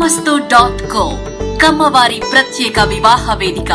శుభమస్తు dot co కమ్మవారి ప్రత్యేక వివాహ వేదిక.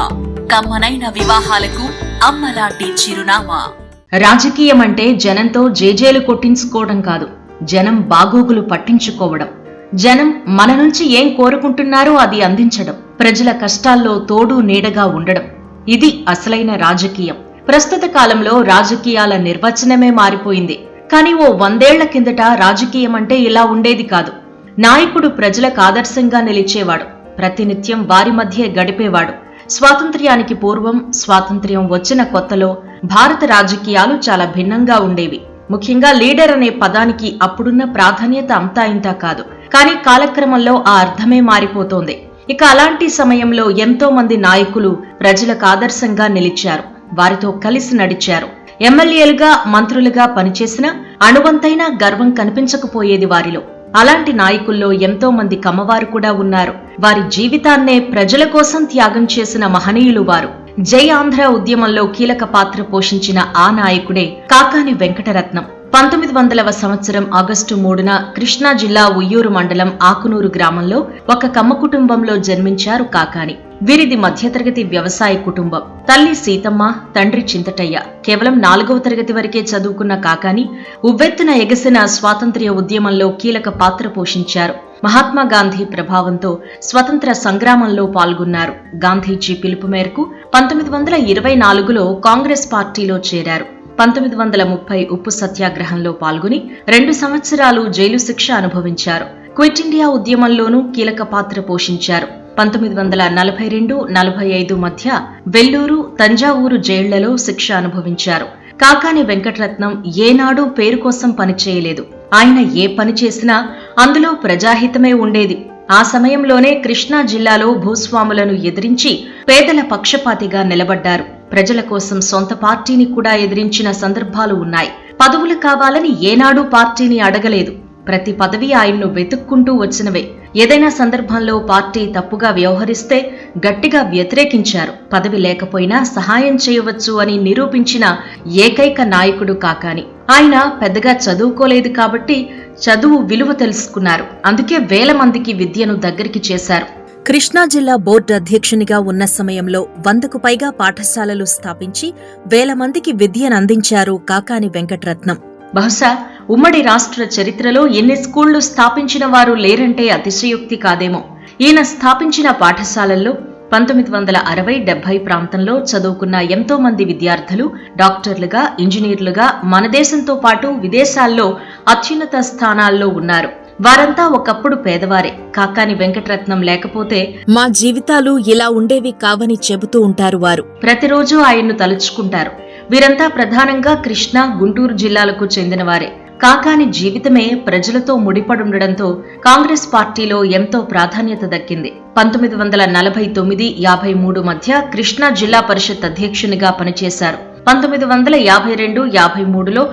కమ్మనైన వివాహాలకు అమ్మలాంటి చిరునామా. రాజకీయం అంటే జనంతో జేజేలు కొట్టించుకోవడం కాదు. జనం బాగోగులు పట్టించుకోవడం. జనం మన నుంచి ఏం కోరుకుంటున్నారో అది అందించడం. ప్రజల కష్టాల్లో తోడు నీడగా ఉండడం. ఇది అసలైన రాజకీయం. ప్రస్తుత కాలంలో రాజకీయాల నిర్వచనమే మారిపోయింది. కానీ ఓ వందేళ్ళ కిందట రాజకీయం అంటే ఇలా ఉండేది కాదు. నాయకుడు ప్రజలకు ఆదర్శంగా నిలిచేవాడు. ప్రతినిత్యం వారి మధ్య గడిపేవాడు. స్వాతంత్ర్యానికి పూర్వం స్వాతంత్ర్యం వచ్చిన కొత్తలో భారత రాజకీయాలు చాలా భిన్నంగా ఉండేవి. ముఖ్యంగా లీడర్ అనే పదానికి అప్పుడున్న ప్రాధాన్యత అంతా ఇంతా కాదు. కానీ కాలక్రమంలో ఆ అర్థమే మారిపోతోంది. ఇక అలాంటి సమయంలో ఎంతో మంది నాయకులు ప్రజలకు ఆదర్శంగా నిలిచారు. వారితో కలిసి నడిచారు. ఎమ్మెల్యేలుగా మంత్రులుగా పనిచేసిన అణువంతైనా గర్వం కనిపించకపోయేది వారిలో. అలాంటి నాయకుల్లో ఎంతో మంది కమ్మవారు కూడా ఉన్నారు. వారి జీవితాన్నే ప్రజల కోసం త్యాగం చేసిన మహనీయులు వారు. జై ఆంధ్ర ఉద్యమంలో కీలక పాత్ర పోషించిన ఆ నాయకుడే కాకాని వెంకటరత్నం. పంతొమ్మిది వందలవ సంవత్సరం ఆగస్టు మూడున కృష్ణా జిల్లా ఉయ్యూరు మండలం ఆకునూరు గ్రామంలో ఒక కమ్మ కుటుంబంలో జన్మించారు కాకాని. వీరిది మధ్యతరగతి వ్యవసాయ కుటుంబం. తల్లి సీతమ్మ తండ్రి చింతటయ్య. కేవలం నాలుగవ తరగతి వరకే చదువుకున్న కాకాని ఉవ్వెత్తున ఎగసిన స్వాతంత్ర్య ఉద్యమంలో కీలక పాత్ర పోషించారు. మహాత్మా గాంధీ ప్రభావంతో స్వతంత్ర సంగ్రామంలో పాల్గొన్నారు. గాంధీజీ పిలుపు మేరకు పంతొమ్మిది వందల ఇరవై నాలుగులో కాంగ్రెస్ పార్టీలో చేరారు. పంతొమ్మిది వందల ముప్పై ఉప్పు సత్యాగ్రహంలో పాల్గొని రెండు సంవత్సరాలు జైలు శిక్ష అనుభవించారు. క్విట్ ఇండియా ఉద్యమంలోనూ కీలక పాత్ర పోషించారు. పంతొమ్మిది వందల నలభై రెండు నలభై ఐదు మధ్య వెల్లూరు తంజావూరు జైళ్ళలో శిక్ష అనుభవించారు. కాకాని వెంకటరత్నం ఏనాడూ పేరు కోసం పనిచేయలేదు. ఆయన ఏ పని చేసినా అందులో ప్రజాహితమే ఉండేది. ఆ సమయంలోనే కృష్ణా జిల్లాలో భూస్వాములను ఎదిరించి పేదల పక్షపాతిగా నిలబడ్డారు. ప్రజల కోసం సొంత పార్టీని కూడా ఎదిరించిన సందర్భాలు ఉన్నాయి. పదవులు కావాలని ఏనాడూ పార్టీని అడగలేదు. ప్రతి పదవి ఆయన్ను వెతుక్కుంటూ వచ్చినవే. ఏదైనా సందర్భంలో పార్టీ తప్పుగా వ్యవహరిస్తే గట్టిగా వ్యతిరేకించారు. పదవి లేకపోయినా సహాయం చేయవచ్చు అని నిరూపించిన ఏకైక నాయకుడు కాకాని. ఆయన పెద్దగా చదువుకోలేదు కాబట్టి చదువు విలువ తెలుసుకున్నారు. అందుకే వేల మందికి విద్యను దగ్గరికి చేశారు. కృష్ణా జిల్లా బోర్డు అధ్యక్షునిగా ఉన్న సమయంలో వందకు పైగా పాఠశాలలు స్థాపించి వేల మందికి విద్యను అందించారు కాకాని వెంకటరత్నం. బహుశా ఉమ్మడి రాష్ట్ర చరిత్రలో ఎన్ని స్కూళ్ళు స్థాపించిన వారు లేరంటే అతిశయోక్తి కాదేమో. ఈయన స్థాపించిన పాఠశాలల్లో పంతొమ్మిది వందల అరవై డెబ్బై ప్రాంతంలో చదువుకున్న ఎంతో మంది విద్యార్థులు డాక్టర్లుగా ఇంజనీర్లుగా మన దేశంతో పాటు విదేశాల్లో అత్యున్నత స్థానాల్లో ఉన్నారు. వారంతా ఒకప్పుడు పేదవారే. కాకాని వెంకటరత్నం లేకపోతే మా జీవితాలు ఇలా ఉండేవి కావని చెబుతూ ఉంటారు వారు. ప్రతిరోజు ఆయన్ను తలుచుకుంటారు. వీరంతా ప్రధానంగా కృష్ణా గుంటూరు జిల్లాలకు చెందినవారే. కాకాని జీవితమే ప్రజలతో ముడిపడుండడంతో కాంగ్రెస్ పార్టీలో ఎంతో ప్రాధాన్యత దక్కింది. పంతొమ్మిది వందల నలభై తొమ్మిది యాభై మూడు మధ్య కృష్ణా జిల్లా పరిషత్ అధ్యక్షునిగా పనిచేశారు. పంతొమ్మిది వందల యాభై రెండు యాభై మూడులో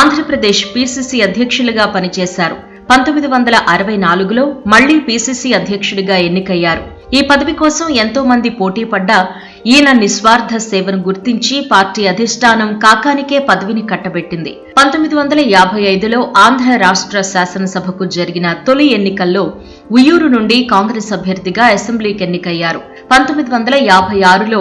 ఆంధ్రప్రదేశ్ పీసీసీ అధ్యక్షులుగా పనిచేశారు. పంతొమ్మిది వందల అరవై నాలుగులో మళ్ళీ పీసీసీ అధ్యక్షుడిగా ఎన్నికయ్యారు. ఈ పదవి కోసం ఎంతో మంది పోటీ పడ్డా ఈయన నిస్వార్థ సేవను గుర్తించి పార్టీ అధిష్టానం కాకానికే పదవిని కట్టబెట్టింది. పంతొమ్మిది వందల యాభై ఐదులో ఆంధ్ర రాష్ట్ర శాసనసభకు జరిగిన తొలి ఎన్నికల్లో ఉయ్యూరు నుండి కాంగ్రెస్ అభ్యర్థిగా అసెంబ్లీకి ఎన్నికయ్యారు. పంతొమ్మిది వందల యాభై ఆరులో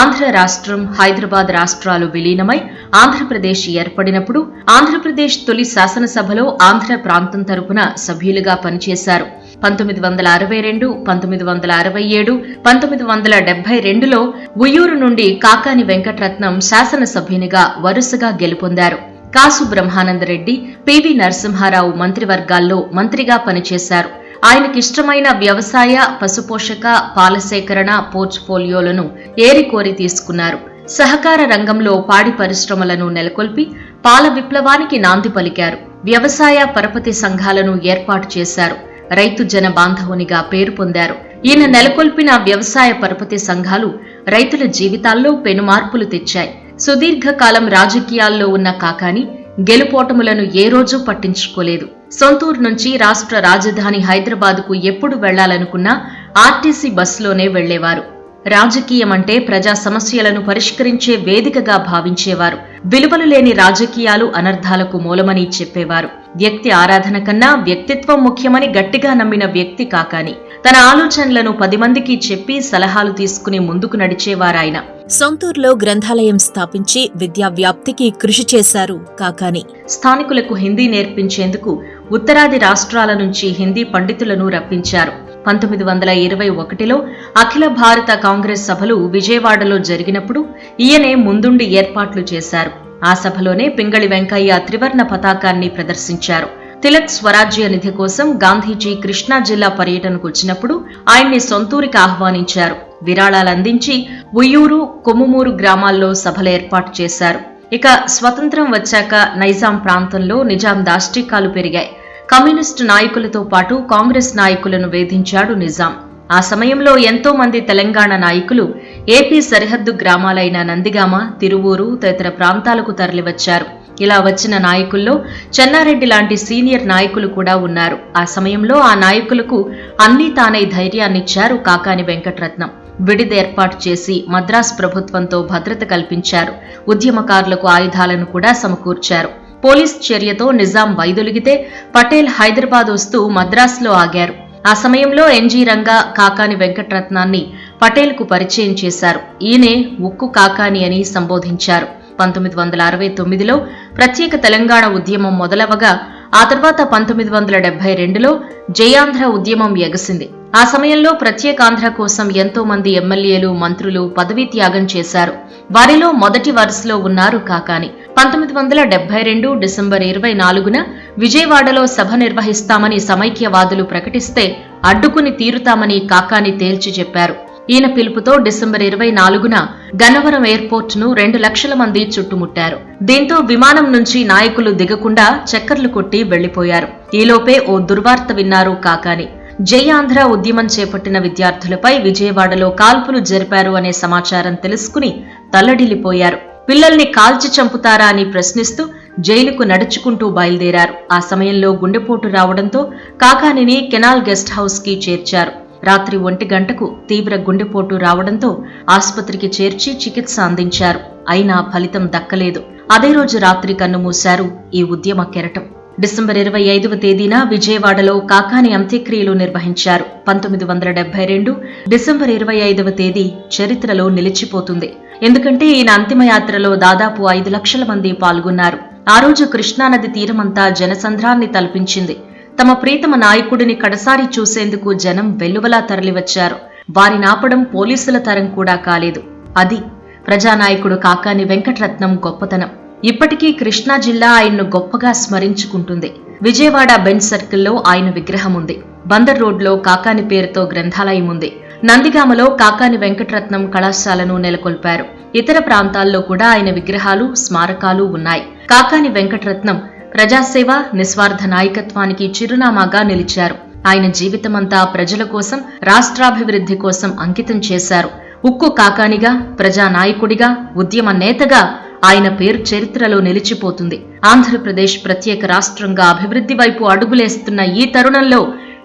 ఆంధ్ర రాష్ట్రం హైదరాబాద్ రాష్ట్రాలు విలీనమై ఆంధ్రప్రదేశ్ ఏర్పడినప్పుడు ఆంధ్రప్రదేశ్ తొలి శాసనసభలో ఆంధ్ర ప్రాంతం తరపున సభ్యులుగా పనిచేశారు. పంతొమ్మిది వందల అరవై రెండు పంతొమ్మిది వందల అరవై ఏడు పంతొమ్మిది వందల డెబ్బై రెండులో ఉయ్యూరు నుండి కాకాని వెంకటరత్నం శాసనసభ్యునిగా వరుసగా గెలుపొందారు. కాసు బ్రహ్మానందరెడ్డి పివి నరసింహారావు మంత్రివర్గాల్లో మంత్రిగా పనిచేశారు. ఆయనకిష్టమైన వ్యవసాయ పశుపోషక పాలసేకరణ పోర్ట్ఫోలియోలను ఏరికోరి తీసుకున్నారు. సహకార రంగంలో పాడి పరిశ్రమలను నెలకొల్పి పాల విప్లవానికి నాంది పలికారు. వ్యవసాయ పరపతి సంఘాలను ఏర్పాటు చేశారు. రైతు జన బాంధవునిగా పేరు పొందారు. ఈయన నెలకొల్పిన వ్యవసాయ పరపతి సంఘాలు రైతుల జీవితాల్లో పెనుమార్పులు తెచ్చాయి. సుదీర్ఘకాలం రాజకీయాల్లో ఉన్న కాకాని గెలుపోటములను ఏ రోజూ పట్టించుకోలేదు. సొంతూరు నుంచి రాష్ట్ర రాజధాని హైదరాబాద్కు ఎప్పుడు వెళ్ళాలనుకున్నా ఆర్టీసీ బస్సులోనే వెళ్ళేవారు. రాజకీయం అంటే ప్రజా సమస్యలను పరిష్కరించే వేదికగా భావించేవారు. విలువలు లేని రాజకీయాలు అనర్థాలకు మూలమని చెప్పేవారు. వ్యక్తి ఆరాధన కన్నా వ్యక్తిత్వం ముఖ్యమని గట్టిగా నమ్మిన వ్యక్తి కాకాని. తన ఆలోచనలను పది మందికి చెప్పి సలహాలు తీసుకుని ముందుకు నడిచేవారాయన. సొంతూరులో గ్రంథాలయం స్థాపించి విద్యా వ్యాప్తికి కృషి చేశారు కాకాని. స్థానికులకు హిందీ నేర్పించేందుకు ఉత్తరాది రాష్ట్రాల నుంచి హిందీ పండితులను రప్పించారు. పంతొమ్మిది వందల ఇరవై ఒకటిలో అఖిల భారత కాంగ్రెస్ సభలు విజయవాడలో జరిగినప్పుడు ఈయనే ముందుండి ఏర్పాట్లు చేశారు. ఆ సభలోనే పింగళి వెంకయ్య త్రివర్ణ పతాకాన్ని ప్రదర్శించారు. తిలక్ స్వరాజ్య నిధి కోసం గాంధీజీ కృష్ణా జిల్లా పర్యటనకు వచ్చినప్పుడు ఆయన్ని సొంతూరికి ఆహ్వానించారు. విరాళాలందించి ఉయ్యూరు కొమ్ముమూరు గ్రామాల్లో సభలు ఏర్పాటు చేశారు. ఇక స్వతంత్రం వచ్చాక నైజాం ప్రాంతంలో నిజాం దాష్టికాలు పెరిగాయి. కమ్యూనిస్టు నాయకులతో పాటు కాంగ్రెస్ నాయకులను వేధించాడు నిజాం. ఆ సమయంలో ఎంతో మంది తెలంగాణ నాయకులు ఏపీ సరిహద్దు గ్రామాలైన నందిగామ తిరువూరు తదితర ప్రాంతాలకు తరలివచ్చారు. ఇలా వచ్చిన నాయకుల్లో చెన్నారెడ్డి లాంటి సీనియర్ నాయకులు కూడా ఉన్నారు. ఆ సమయంలో ఆ నాయకులకు అన్నీ తానై ధైర్యాన్నిచ్చారు కాకాని వెంకటరత్నం. విడిది ఏర్పాటు చేసి మద్రాస్ ప్రభుత్వంతో భద్రత కల్పించారు. ఉద్యమకారులకు ఆయుధాలను కూడా సమకూర్చారు. పోలీస్ చర్యతో నిజాం వైదొలిగితే పటేల్ హైదరాబాద్ వస్తూ మద్రాసులో ఆగారు. ఆ సమయంలో ఎన్జీ రంగా కాకాని వెంకటరత్నాన్ని పటేల్కు పరిచయం చేశారు. ఈయనే ఉక్కు కాకాని అని సంబోధించారు. పంతొమ్మిది వందల అరవై తొమ్మిదిలో ప్రత్యేక తెలంగాణ ఉద్యమం మొదలవగా ఆ తర్వాత పంతొమ్మిది వందల డెబ్బై రెండులో జయాంధ్ర ఉద్యమం ఎగసింది. ఆ సమయంలో ప్రత్యేకాంధ్ర కోసం ఎంతో మంది ఎమ్మెల్యేలు మంత్రులు పదవీ త్యాగం చేశారు. వారిలో మొదటి వరుసలో ఉన్నారు కాకాని. పంతొమ్మిది వందల డెబ్బై రెండు డిసెంబర్ ఇరవై నాలుగున విజయవాడలో సభ నిర్వహిస్తామని సమైక్యవాదులు ప్రకటిస్తే అడ్డుకుని తీరుతామని కాకాని తేల్చి చెప్పారు. ఈయన పిలుపుతో డిసెంబర్ ఇరవై నాలుగున గన్నవరం ఎయిర్పోర్ట్ను రెండు లక్షల మంది చుట్టుముట్టారు. దీంతో విమానం నుంచి నాయకులు దిగకుండా చక్కర్లు కొట్టి వెళ్ళిపోయారు ఈలోపే ఓ దుర్వార్త విన్నారు కాకాని. జై ఆంధ్ర ఉద్యమం చేపట్టిన విద్యార్థులపై విజయవాడలో కాల్పులు జరిపారు అనే సమాచారం తెలుసుకుని తల్లడిల్లిపోయారు. పిల్లల్ని కాల్చి చంపుతారా అని ప్రశ్నిస్తూ జైలుకు నడుచుకుంటూ బయలుదేరారు. ఆ సమయంలో గుండెపోటు రావడంతో కాకానిని కెనాల్ గెస్ట్ హౌస్కి చేర్చారు. రాత్రి ఒంటి గంటకు తీవ్ర గుండెపోటు రావడంతో ఆసుపత్రికి చేర్చి చికిత్స అందించారు. అయినా ఫలితం దక్కలేదు. అదే రోజు రాత్రి కన్నుమూశారు ఈ ఉద్యమ కెరటం. డిసెంబర్ ఇరవై ఐదవ తేదీన విజయవాడలో కాకాని అంత్యక్రియలు నిర్వహించారు. పంతొమ్మిది వందల డెబ్బై రెండు డిసెంబర్ ఇరవై ఐదవ తేదీ చరిత్రలో నిలిచిపోతుంది. ఎందుకంటే ఈయన అంతిమయాత్రలో దాదాపు ఐదు లక్షల మంది పాల్గొన్నారు. ఆ రోజు కృష్ణానది తీరమంతా జనసంద్రాన్ని తలపించింది. తమ ప్రీతమ నాయకుడిని కడసారి చూసేందుకు జనం వెల్లువలా తరలివచ్చారు. వారినాపడం పోలీసుల తరం కూడా కాలేదు. అది ప్రజానాయకుడు కాకాని వెంకటరత్నం గొప్పతనం. ఇప్పటికీ కృష్ణా జిల్లా ఆయన్ను గొప్పగా స్మరించుకుంటుంది. విజయవాడ బెంచ్ సర్కిల్లో ఆయన విగ్రహం ఉంది. బందర్ రోడ్లో కాకాని పేరుతో గ్రంథాలయం ఉంది. నందిగామలో కాకాని వెంకటరత్నం కళాశాలను నెలకొల్పారు. ఇతర ప్రాంతాల్లో కూడా ఆయన విగ్రహాలు స్మారకాలు ఉన్నాయి. కాకాని వెంకటరత్నం ప్రజాసేవ నిస్వార్థ నాయకత్వానికి చిరునామాగా నిలిచారు. ఆయన జీవితమంతా ప్రజల కోసం రాష్ట్రాభివృద్ధి కోసం అంకితం చేశారు. ఉక్కు కాకానిగా ప్రజానాయకుడిగా ఉద్యమ నేతగా ఆయన పేరు చరిత్రలో నిలిచిపోతుంది. ఆంధ్రప్రదేశ్ ప్రత్యేక రాష్ట్రంగా అభివృద్ధి వైపు అడుగులేస్తున్న ఈ తరుణంలో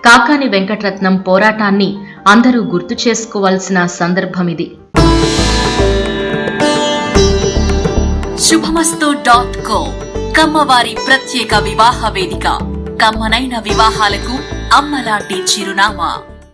కాకాని వెంకటరత్నం పోరాటాన్ని అందరూ గుర్తు చేసుకోవాల్సిన సందర్భం ఇది. శుభమస్తు డాట్ కో కమ్మవారి ప్రత్యేక వివాహ వేదిక. కమ్మనైన వివాహాలకు అమ్మలాంటి చిరునామా.